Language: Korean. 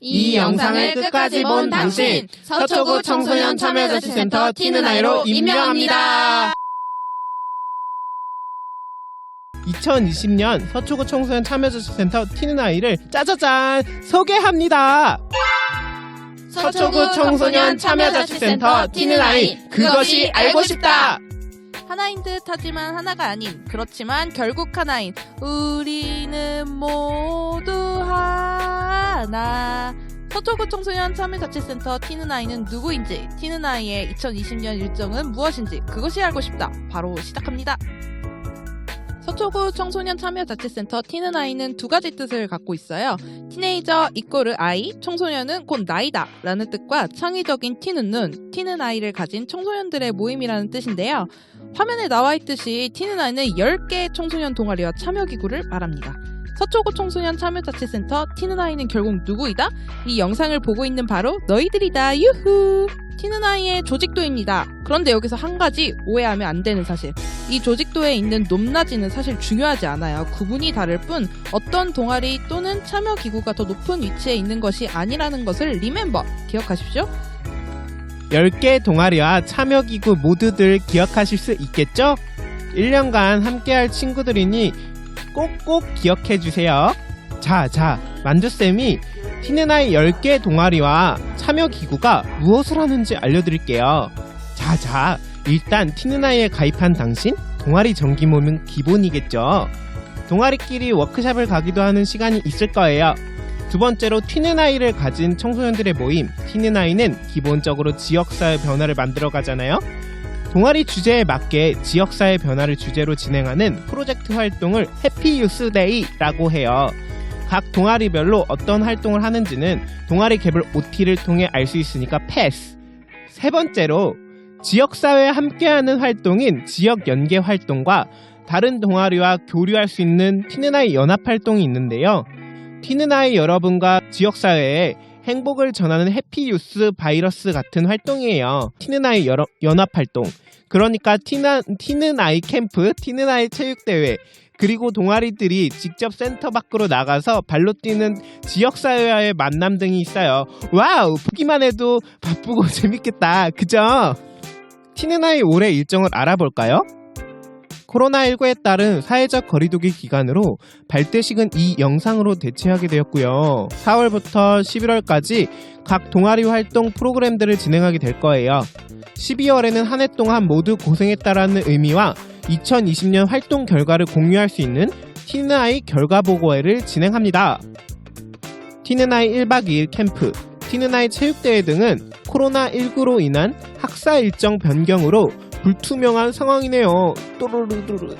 이 영상을 끝까지 본 당신 서초구 청소년 참여자치센터 티는 아이로 임명합니다. 2020년 서초구 청소년 참여자치센터 티는 아이를 짜자잔 소개합니다. 서초구 청소년 참여자치센터 티는 아이 그것이 알고 싶다. 하나인 듯 하지만 하나가 아닌 그렇지만 결국 하나인 우리는 모두 하나. 서초구 청소년 참여자치센터 티는아이는 누구인지 티는아이의 2020년 일정은 무엇인지 그것이 알고 싶다. 바로 시작합니다. 서초구 청소년 참여자치센터 티는아이는 두 가지 뜻을 갖고 있어요. 티네이저 이꼬르 아이, 청소년은 곧 나이다. 라는 뜻과 창의적인 티는 눈, 티는 아이를 가진 청소년들의 모임이라는 뜻인데요. 화면에 나와 있듯이 티는 아이는 10개의 청소년 동아리와 참여기구를 말합니다. 서초구 청소년 참여자치센터 티는 아이는 결국 누구이다? 이 영상을 보고 있는 바로 너희들이다. 유후! 티는 아이의 조직도입니다. 그런데 여기서 한 가지 오해하면 안 되는 사실. 이 조직도에 있는 높낮이는 사실 중요하지 않아요. 구분이 다를 뿐 어떤 동아리 또는 참여 기구가 더 높은 위치에 있는 것이 아니라는 것을 리멤버 기억하십시오. 10개 동아리와 참여기구 모두들 기억하실 수 있겠죠? 1년간 함께할 친구들이니 꼭꼭 기억해 주세요. 자, 자, 만두쌤이 티는아이 10개 동아리와 참여 기구가 무엇을 하는지 알려드릴게요. 자, 자, 일단 티는아이에 가입한 당신, 동아리 정기 모임은 기본이겠죠? 동아리끼리 워크샵을 가기도 하는 시간이 있을 거예요. 두 번째로 아이를 가진 청소년들의 모임 아이는 기본적으로 지역사회 변화를 만들어 가잖아요. 동아리 주제에 맞게 지역사회 변화를 주제로 진행하는 프로젝트 활동을 해피 유스 데이라고 해요. 각 동아리별로 어떤 활동을 하는지는 동아리 개별 OT를 통해 알 수 있으니까 패스. 세 번째로 지역사회에 함께하는 활동인 지역 연계 활동과 다른 동아리와 교류할 수 있는 티는아이 연합 활동이 있는데요. 티는아이 여러분과 지역사회에 행복을 전하는 해피유스 바이러스 같은 활동이에요. 티는 아이 여러- 연합 활동. 그러니까 티나, 티는 아이 캠프, 티는 아이 체육대회, 그리고 동아리들이 직접 센터 밖으로 나가서 발로 뛰는 지역사회와의 만남 등이 있어요. 와우! 보기만 해도 바쁘고 재밌겠다. 그죠? 티는 아이 올해 일정을 알아볼까요? 코로나19에 따른 사회적 거리두기 기간으로 발대식은 이 영상으로 대체하게 되었고요. 4월부터 11월까지 각 동아리 활동 프로그램들을 진행하게 될 거예요. 12월에는 한 해 동안 모두 고생했다라는 의미와 2020년 활동 결과를 공유할 수 있는 티는아이 결과 보고회를 진행합니다. 티는아이 1박 2일 캠프, 티는아이 체육대회 등은 코로나19로 인한 학사 일정 변경으로 불투명한 상황이네요. 또르르르르.